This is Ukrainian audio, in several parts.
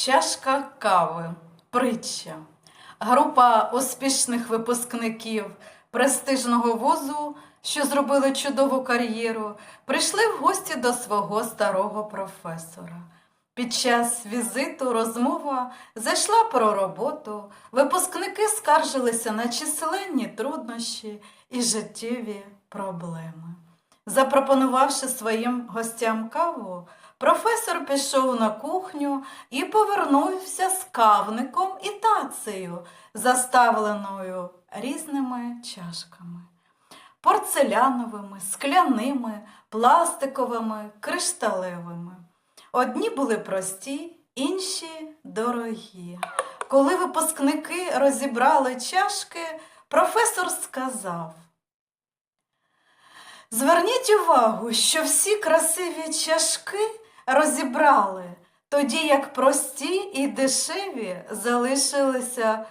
Чашка кави. Притча. Група успішних випускників престижного вузу, що зробили чудову кар'єру, прийшли в гості до свого старого професора. Під час візиту розмова зайшла про роботу. Випускники скаржилися на численні труднощі і життєві проблеми. Запропонувавши своїм гостям каву, професор пішов на кухню і повернувся з кавником і тацею, заставленою різними чашками порцеляновими, скляними, пластиковими, кришталевими. Одні були прості, інші дорогі. Коли випускники розібрали чашки, професор сказав: Зверніть увагу, що всі красиві чашки розібрали, тоді як прості і дешеві залишилися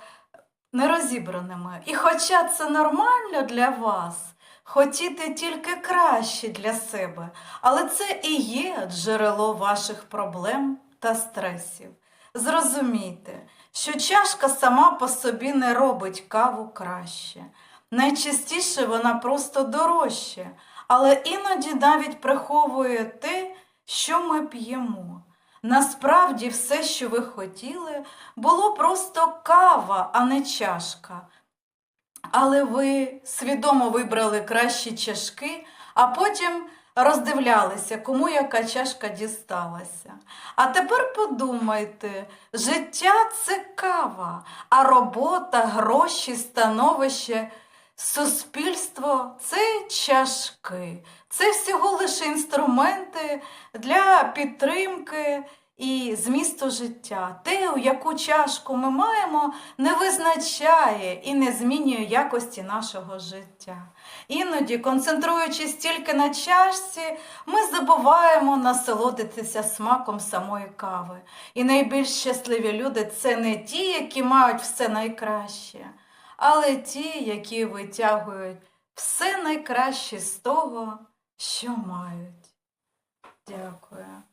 нерозібраними. І хоча це нормально для вас, хотіти тільки краще для себе, але це і є джерело ваших проблем та стресів. Зрозумійте, що чашка сама по собі не робить каву краще. Найчастіше вона просто дорожче, але іноді навіть приховує те, що ми п'ємо. Насправді все, що ви хотіли, було просто кава, а не чашка. Але ви свідомо вибрали кращі чашки, а потім роздивлялися, кому яка чашка дісталася. А тепер подумайте, життя це кава, а робота, гроші, становище, суспільство це чашки. Це всього лише інструменти для підтримки і змісту життя. Те, у яку чашку ми маємо, не визначає і не змінює якості нашого життя. Іноді, концентруючись тільки на чашці, ми забуваємо насолодитися смаком самої кави. І найбільш щасливі люди це не ті, які мають все найкраще, але ті, які витягують все найкраще з того, що мають. Дякую.